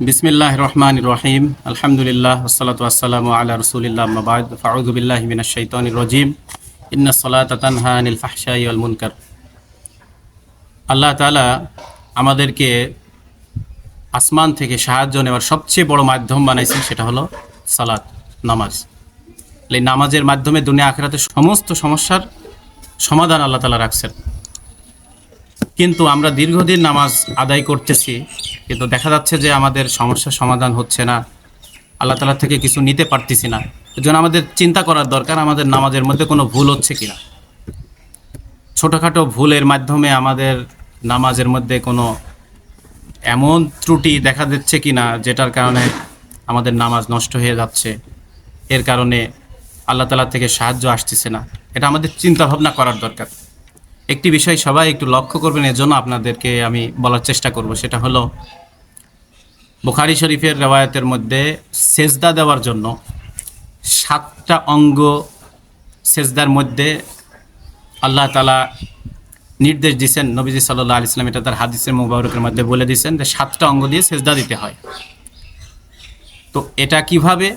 বিসমিল্লাহ রহমান রহিম। আলহামদুলিল্লাহ ওসালাত আসসালামু আলা রসুলিল্লাহ মাবাদ ফাউজুবিল্লাহ মিনাশ শাইতানির রজিম। ইন্না সালাতা তানহা আনিল ফাহশাই ওয়াল মুনকার। আল্লাহ তাআলা আমাদেরকে আসমান থেকে সাহায্য নেওয়ার সবচেয়ে বড় মাধ্যম বানাইছেন সেটা হলো সালাত, নামাজ। এই নামাজের মাধ্যমে দুনিয়া আখেরাতে সমস্ত সমস্যার সমাধান আল্লাহ তাআলা রাখছেন। কিন্তু আমরা দীর্ঘদিন নামাজ আদায় করতেছি, কিন্তু দেখা যাচ্ছে যে আমাদের সমস্যার সমাধান হচ্ছে না। আল্লাহ তালা থেকে কিছু নিতে পারতেছি না। এর জন্য আমাদের চিন্তা করার দরকার, আমাদের নামাজের মধ্যে কোনো ভুল হচ্ছে কিনা। ছোটোখাটো ভুলের মাধ্যমে আমাদের নামাজের মধ্যে কোনো এমন ত্রুটি দেখা দিচ্ছে কিনা, যেটার কারণে আমাদের নামাজ নষ্ট হয়ে যাচ্ছে, এর কারণে আল্লাহ তালা থেকে সাহায্য আসতেছে না। এটা আমাদের চিন্তা ভাবনা করার দরকার। একটি বিষয় সবাই একটু লক্ষ্য করবেন, এর জন্য আপনাদেরকে আমি বলার চেষ্টা করব। সেটা হলো, বুখারি শরীফের রেওয়ায়তের মধ্যে সেজদা দেওয়ার জন্য সাতটা অঙ্গ সেজদার মধ্যে আল্লাহ তালা নির্দেশ দিয়েছেন, নবীজি সাল্লাহ আলি ইসলাম এটা তার হাদিসের মুবারকের মধ্যে বলে দিয়েছেন যে সাতটা অঙ্গ দিয়ে সেজদা দিতে হয়। তো এটা কীভাবে?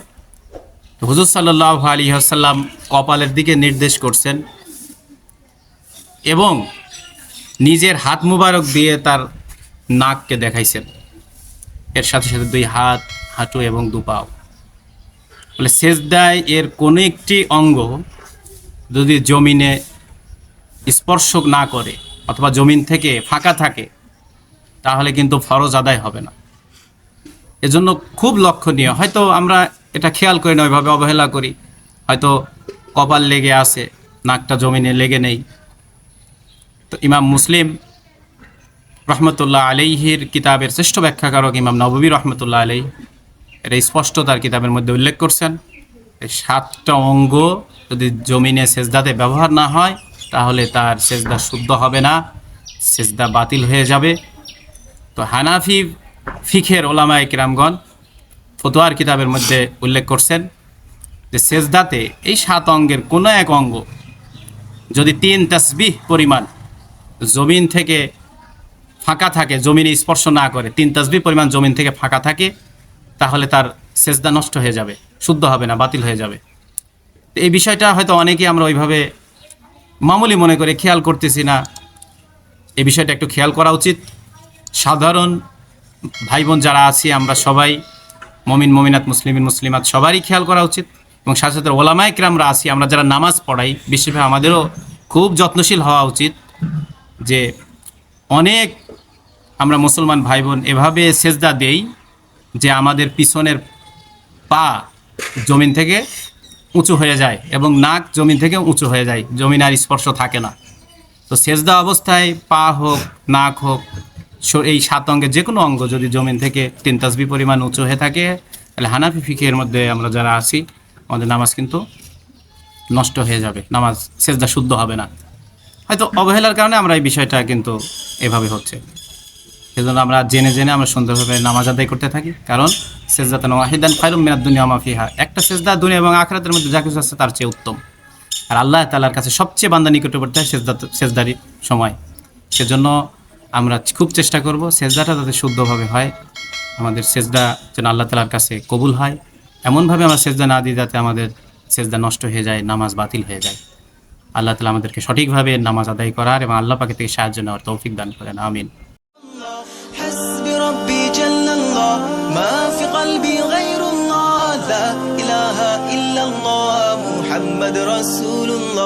হুজুর সাল্লাহ আলী আসাল্লাম কপালের দিকে নির্দেশ করছেন এবং নিজের হাত মুবারক দিয়ে তার নাককে দেখাইছেন। এর সাথে সাথে দুই হাত, হাঁটু এবং দু পাও। বলে সেজদায় এর কোনো একটি অঙ্গ যদি জমিনে স্পর্শ না করে অথবা জমিন থেকে ফাঁকা থাকে, তাহলে কিন্তু ফরজ আদায় হবে না। এজন্য খুব লক্ষণীয়। হয়তো আমরা এটা খেয়াল করি না, ওইভাবে অবহেলা করি। হয়তো কপাল লেগে আছে, নাকটা জমিনে লেগে নেই। তো ইমাম মুসলিম রহমতুল্লাহ আলাইহির কিতাবের শ্রেষ্ঠ ব্যাখ্যাকারক ইমাম নববী রহমতুল্লাহ আলাই এটা স্পষ্ট তার কিতাবের মধ্যে উল্লেখ করছেন, এই সাতটা অঙ্গ যদি জমিনে সেজদাতে ব্যবহার না হয়, তাহলে তার সেজদা শুদ্ধ হবে না, সেজদা বাতিল হয়ে যাবে। তো হানাফি ফিখের ওলামা কিরামগণ ফতোয়ার কিতাবের মধ্যে উল্লেখ করছেন যে সেজদাতে এই সাত অঙ্গের কোনো এক অঙ্গ যদি তিন তসবিহ পরিমাণ জমিন থেকে ফাঁকা থাকে, জমিনে স্পর্শ না করে, তিন তসবি পরিমাণ জমিন থেকে ফাঁকা থাকে, তাহলে তার সেজদা নষ্ট হয়ে যাবে, শুদ্ধ হবে না, বাতিল হয়ে যাবে। এই বিষয়টা হয়তো অনেকেই আমরা ওইভাবে মামুলি মনে করে খেয়াল করতেছি না। এই বিষয়টা একটু খেয়াল করা উচিত। সাধারণ ভাই বোন যারা আছি, আমরা সবাই মমিন, মমিনাত, মুসলিমিন, মুসলিমাত সবারই খেয়াল করা উচিত। এবং সাথে সাথে ওলামায় ক্রামরা আছি, আমরা যারা নামাজ পড়াই, বিশেষভাবে আমাদেরও খুব যত্নশীল হওয়া উচিত। যে অনেক আমরা মুসলমান ভাই বোন এভাবে সেজদা দেই যে আমাদের পিছনের পা জমিন থেকে উঁচু হয়ে যায় এবং নাক জমিন থেকে উঁচু হয়ে যায়। জমিন আর স্পর্শ থাকে না। তো সেজদা অবস্থায় পা হোক, নাক হোক এই সাত অঙ্গের যে কোনো অঙ্গ যদি জমিন থেকে তিন তাসবি পরিমাণ উঁচু হয়ে থাকে, তাহলে হানাফি ফিকের মধ্যে আমরা যারা আছি, আমাদের নামাজ কিন্তু নষ্ট হয়ে যাবে। নামাজ, সেজদা শুদ্ধ হবে না। হয়তো অবহেলার কারণে আমরা এই বিষয়টা কিন্তু এভাবে হচ্ছে। সেজন্য আমরা জেনে জেনে আমরা সুন্দরভাবে নামাজ আদায় করতে থাকি। কারণ সেজদাতে ওয়াহিদান খায়রুম মিনাদ দুনিয়া মাফিহা একটা সেজদা দুনিয়া এবং আখরাতের মধ্যে যা কিছু আছে তার চেয়ে উত্তম। আর আল্লাহ তালার কাছে সবচেয়ে বান্দা নিকটবর্তী হয় সেজদা সেজদারি সময়। সেজন্য আমরা খুব চেষ্টা করব সেজদাটা যাতে শুদ্ধভাবে হয়, আমাদের সেজদা যেন আল্লাহ তালার কাছে কবুল হয়। এমনভাবে আমরা সেজদা না দিই যাতে আমাদের সেজদা নষ্ট হয়ে যায়, নামাজ বাতিল হয়ে যায়। আল্লাহ তালা আমাদেরকে সঠিকভাবে নামাজ আদায় করার এবং আল্লাহ পাকে থেকে সাহায্য নেওয়ার তৌফিক দান করেন আমিন حسبي ربي جل الله ما في قلبي غير الله لا إله إلا الله محمد رسول الله